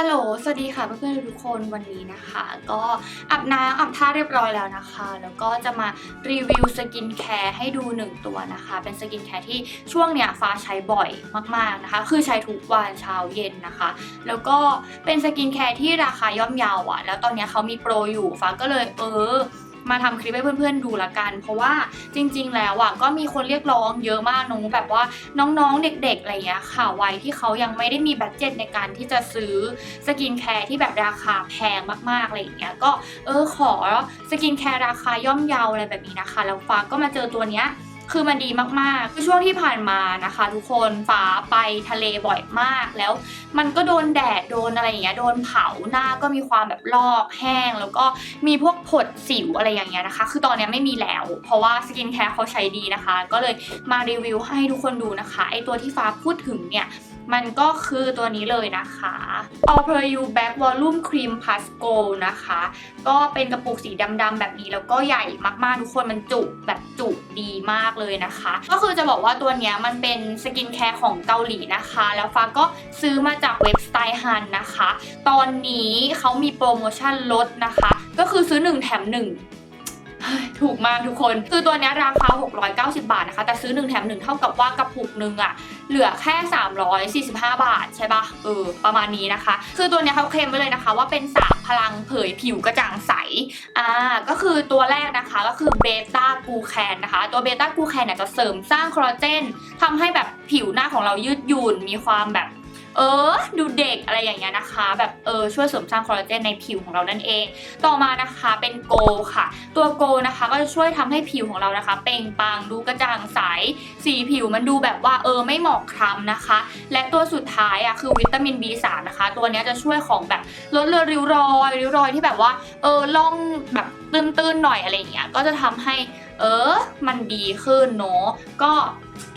ฮัลโหล สวัสดีค่ะเพื่อนๆทุกคนวันนี้นะคะ ก็อาบน้ำอาบท่าเรียบร้อยแล้วนะคะ แล้วก็จะมารีวิวสกินแคร์ให้ดูหนึ่งตัวนะคะ เป็นสกินแคร์ที่ช่วงเนี้ยฟ้าใช้บ่อยมากๆนะคะ คือใช้ทุกวันเช้าเย็นนะคะ แล้วก็เป็นสกินแคร์ที่ราคาย่อมเยาวอะ่ะ แล้วตอนเนี้ยเขามีโปรอยู่ฟ้าก็เลยเออ มาทำคลิปให้เพื่อนๆดูละกัน เพราะว่าจริง ๆ แล้วอะก็มีคนเรียกร้องเยอะมากน้องแบบว่าน้องๆเด็กๆอะไรเงี้ยค่ะวัยที่เขายังไม่ได้มีบัตเจ็ตในการที่จะซื้อสกินแคร์ที่แบบราคาแพงมากๆอะไรอย่างเงี้ยก็เออขอสกินแคร์ราคาย่อมเยาอะไรแบบนี้นะคะแล้วฟ้าก็มาเจอตัวเนี้ย คือมันดีมากๆ คือช่วงที่ผ่านมานะคะ ทุกคนฟ้าไปทะเลบ่อยมากแล้ว มันก็โดนแดดโดนอะไรอย่างเงี้ยโดนเผาหน้าก็มีความแบบลอกแห้ง แล้วก็มีพวกผดสิวอะไรอย่างเงี้ยนะคะ คือตอนนี้ไม่มีแล้ว เพราะว่าสกินแคร์เขาใช้ดีนะคะ ก็เลยมารีวิวให้ทุกคนดูนะคะไอตัวที่ฟ้าพูดถึงเนี่ย มันก็คือตัวนี้เลยนะคะ All Per You Back Volume Cream Plus Gold นะคะ ก็เป็นกระปุกสีดำๆแบบนี้แล้วก็ใหญ่มากๆ ทุกคนมันจุแบบจุดีมากเลยนะคะ ก็คือจะบอกว่าตัวนี้มันเป็นสกินแคร์ของเกาหลีนะคะ แล้วฟ้าก็ซื้อมาจากเว็บสไตล์ฮันนะคะ ตอนนี้เขามีโปรโมชั่นลดนะคะ ก็คือซื้อ 1 แถม 1 ถูกมากทุกคน คือตัวนี้ราคา 690 บาทนะคะ แต่ซื้อ 1 แถม 1 เท่ากับว่ากระปุกหนึ่งอะเหลือแค่ 345 บาทใช่ปะเออ ประมาณนี้นะคะ คือตัวนี้เขาเคลมไว้เลยนะคะ ว่าเป็น3พลังเผยผิวกระจ่างใส อ่า ก็คือตัวแรกนะคะก็คือเบต้ากูแคนนะคะ ตัวเบต้ากูแคนเนี่ยจะเสริมสร้างคอลลาเจนทำให้แบบผิวหน้าของเรายืดหยุ่นมีความแบบ เออ ดูเด็กอะไรอย่างเงี้ยนะคะ แบบเออช่วยเสริมสร้างคอลลาเจนในผิวของเรานั่นเอง ต่อมานะคะเป็นโกค่ะ ตัวโกนะคะก็จะช่วยทำให้ผิวของเรานะคะ เปล่งปลังดูกระจ่างใส สีผิวมันดูแบบว่าเออไม่หมองคล้ำนะคะ และตัวสุดท้ายอะคือวิตามิน B3 นะคะ ตัวนี้จะช่วยของแบบลดเลือนริ้วรอยริ้วรอยที่แบบว่าเออล่องแบบตื้นๆหน่อยอะไรอย่างเงี้ยก็จะทำให้ เออ มันดีขึ้นเนาะก็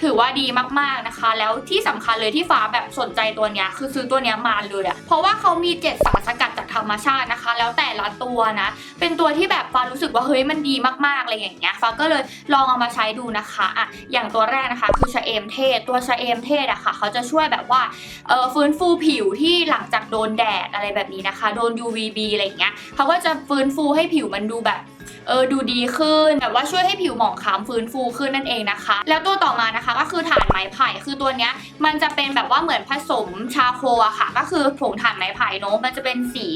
ถือว่าดีมากๆนะคะ แล้วที่สำคัญเลยที่ฟ้าแบบสนใจตัวเนี้ยคือซื้อตัวเนี้ยมาเลยอะเพราะว่าเขามีเจ็ดสารสกัดจากธรรมชาตินะคะ แล้วแต่ละตัวนะ เป็นตัวที่แบบฟ้ารู้สึกว่าเฮ้ยมันดีมากๆอะไรอย่างเงี้ยฟ้าก็เลยลองเอามาใช้ดูนะคะอะอย่างตัวแรกนะคะ คือชะเอมเทศ ตัวชะเอมเทศอะค่ะเขาจะช่วยแบบว่าเออฟื้นฟูผิวที่หลังจากโดนแดดอะไรแบบนี้นะคะ โดน UVB อะไรอย่างเงี้ยเขาก็จะฟื้นฟูให้ผิวมันดูแบบ เออดูดีขึ้นแบบว่าช่วยให้ผิวหมองคล้ำฟื้นฟูขึ้นนั่นเองนะคะ แล้วตัวต่อมานะคะก็คือถ่านไม้ไผ่คือตัวเนี้ยมันจะเป็นแบบว่าเหมือนผสมชาโคอะค่ะ ก็คือผงถ่านไม้ไผ่เนอะมันจะเป็นสี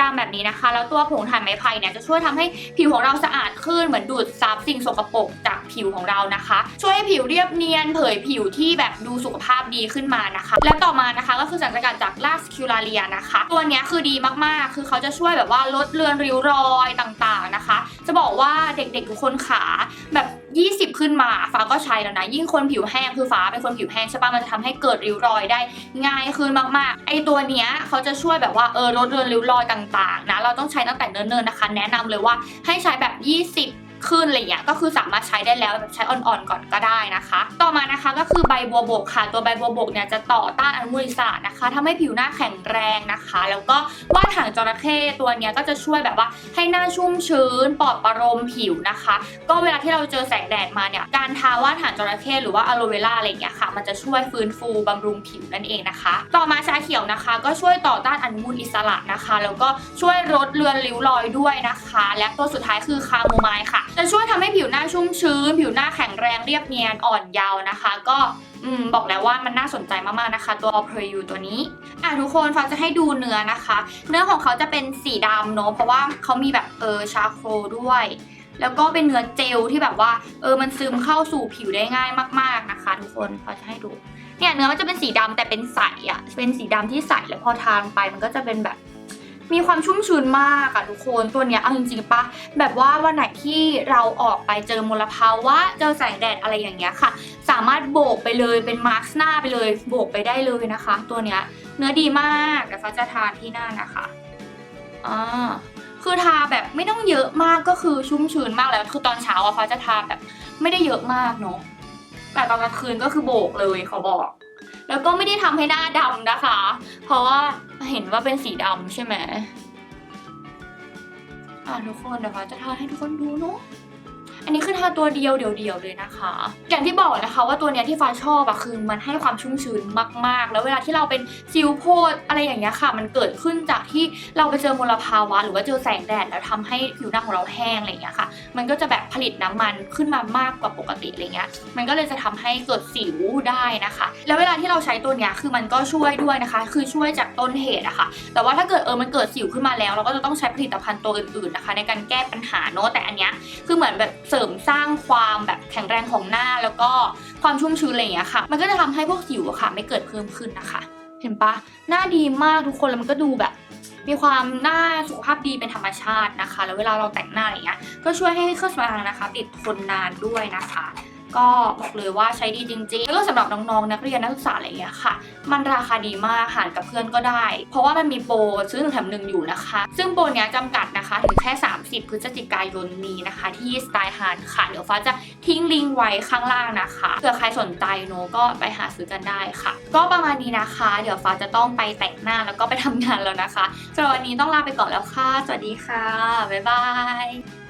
ดำๆแบบนี้นะคะ แล้วตัวผงถ่านไม้ไผ่เนี่ยจะช่วยทำให้ผิวของเราสะอาดขึ้นเหมือนดูดซับสิ่งสกปรกจากผิวของเรานะคะ ช่วยให้ผิวเรียบเนียนเผยผิวที่แบบดูสุขภาพดีขึ้นมานะคะ และต่อมานะคะก็คือสารสกัดจากลาสคิวลาเรียนะคะ ตัวเนี้ยคือดีมากๆ คือเขาจะช่วยแบบว่าลดเลือนริ้วรอยต่าง บอกว่าเด็กๆทุกคนขาแบบ 20 ขึ้นมาฟ้าก็ใช้แล้วนะ ยิ่งคนผิวแห้งคือฟ้าเป็นคนผิวแห้งใช่ปะมันจะทำให้เกิดริ้วรอยได้ง่ายขึ้นมากๆ ไอตัวเนี้ยเขาจะช่วยแบบว่าเออลดเรือนริ้วรอยต่างๆนะเราต้องใช้ตั้งแต่เนิ่นๆนะคะ แนะนำเลยว่าให้ใช้แบบ 20 ขึ้นอะไรเงี้ยก็คือสามารถใช้ได้แล้วแบบใช้อ่อนๆก่อนก็ได้นะคะ ต่อมานะคะก็คือใบบัวบกค่ะ ตัวใบบัวบกเนี่ยจะต่อต้านอนุมูลอิสระนะคะทำให้ผิวหน้าแข็งแรงนะคะ แล้วก็ว่านหางจระเข้ตัวเนี้ยก็จะช่วยแบบว่าให้หน้าชุ่มชื้นปลอดประโลมผิวนะคะ ก็เวลาที่เราเจอแสงแดดมาเนี่ยการทาว่านหางจระเข้หรือว่าอะโลเวล่าอะไรเงี้ยค่ะ มันจะช่วยฟื้นฟูบำรุงผิวนั่นเองนะคะ ต่อมาชาเขียวนะคะ ก็ช่วยต่อต้านอนุมูลอิสระนะคะ แล้วก็ช่วยลดเลือนริ้วรอยด้วยนะคะ และตัวสุดท้ายคือคาโมไมล์ค่ะจะช่วยทำให้ผิวหน้าชุ่มชื้น ผิวหน้าแข็งแรงเรียบเนียนอ่อนเยาว์นะคะ ก็อบอกแล้วว่ามันน่าสนใจมากๆนะคะ ตัว p r e u ตัวนี้อะทุกคนฟ้าจะให้ดูเนื้อนะคะ เนื้อของเขาจะเป็นสีดำเนอะเพราะว่าเขามีแบบเออชาโคลด้วย แล้วก็เป็นเนื้อเจลที่แบบว่าเออมันซึมเข้าสู่ผิวได้ง่ายมาก ๆนะคะ ทุกคนฟ้าจะให้ดูเนี่ยเนื้อมันจะเป็นสีดำแต่เป็นใสอะเป็นสีดำที่ใสแล้วพอทานไปมันก็จะเป็นแบบ มีความชุ่มชื้นมากอะทุกคนตัวเนี้ยเอาจริงๆปะแบบว่าวันไหนที่เราออกไปเจอมลภาวะเจอแสงแดดอะไรอย่างเงี้ยค่ะ สามารถโบกไปเลยเป็นมาร์คหน้าไปเลยโบกไปได้เลยนะคะ ตัวเนี้ยเนื้อดีมากเดี๋ยวฟ้าจะทานที่หน้านะคะอ่าคือทาแบบไม่ต้องเยอะมากก็คือชุ่มชื้นมากแล้ว คือตอนเช้าอะฟ้าจะทาแบบไม่ได้เยอะมากเนาะแต่ตอนกลางคืนก็คือโบกเลยเขาบอก แล้วก็ไม่ได้ทำให้หน้าดำนะคะ เพราะว่าเห็นว่าเป็นสีดำใช่ไหมอะทุกคนเดี๋ยวฟ้าจะทาให้ทุกคนดูเนาะ อันนี้คือทาตัวเดียวเดียวๆเลยนะคะ อย่างที่บอกนะคะว่าตัวเนี้ยที่ฟ้าชอบอะคือมันให้ความชุ่มชื้นมาก ๆ แล้วเวลาที่เราเป็นซิวโพดอะไรอย่างเงี้ยค่ะ มันเกิดขึ้นจากที่เราไปเจอมลภาวะ หรือว่าเจอแสงแดดแล้วทำให้ผิวหน้าของเราแห้งอะไรอย่างเงี้ยค่ะ มันก็จะแบบผลิตน้ำมันขึ้นมามากกว่าปกติอะไรเงี้ย มันก็เลยจะทำให้เกิดสิวได้นะคะ แล้วเวลาที่เราใช้ตัวเนี้ยคือมันก็ช่วยด้วยนะคะ คือช่วยจากต้นเหตุอะค่ะ แต่ว่าถ้าเกิดเออมันเกิดสิวขึ้นมาแล้ว เราก็จะต้องใช้ผลิตภัณฑ์ตัวอื่นๆนะคะ ในการแก้ปัญหาเนอะแต่อันเนี้ยคือเหมือนแบบริมสร้างความแบบแข็งแรงของหน้าแล้วก็ความชุ่มชื้นอะไรอย่างเงี้ยค่ะ มันก็จะทำให้พวกสิวอะค่ะ ไม่เกิดเพิ่มขึ้นนะคะ เห็นปะหน้าดีมากทุกคนแล้วมันก็ดูแบบ มีความหน้าสุขภาพดีเป็นธรรมชาตินะคะ แล้วเวลาเราแต่งหน้าอะไรเงี้ยก็ช่วยให้เครื่องสำอางนะคะ ติดทนนานด้วยนะคะ ก็บอกเลยว่าใช้ดีจริงๆแล้วก็สำหรับน้องๆนักเรียนนักศึกษาอะไรอย่างเงี้ยค่ะ มันราคาดีมากหารกับเพื่อนก็ได้ เพราะว่ามันมีโปรซื้อหนึ่งแถมหนึ่งอยู่นะคะ ซึ่งโปรเนี้ยจำกัดนะคะถึงแค่ 30 พฤศจิกายนนี้นะคะ ที่สไตล์ฮาร์ดค่ะเดี๋ยวฟ้าจะทิ้งลิงก์ไว้ข้างล่างนะคะเผื่อใครสนใจเนก็ไปหาซื้อกันได้ค่ะ ก็ประมาณนี้นะคะ เดี๋ยวฟ้าจะต้องไปแต่งหน้าแล้วก็ไปทำงานแล้วนะคะสำหรับวันนี้ต้องลาไปก่อนแล้วค่ะสวัสดีค่ะบ๊ายบาย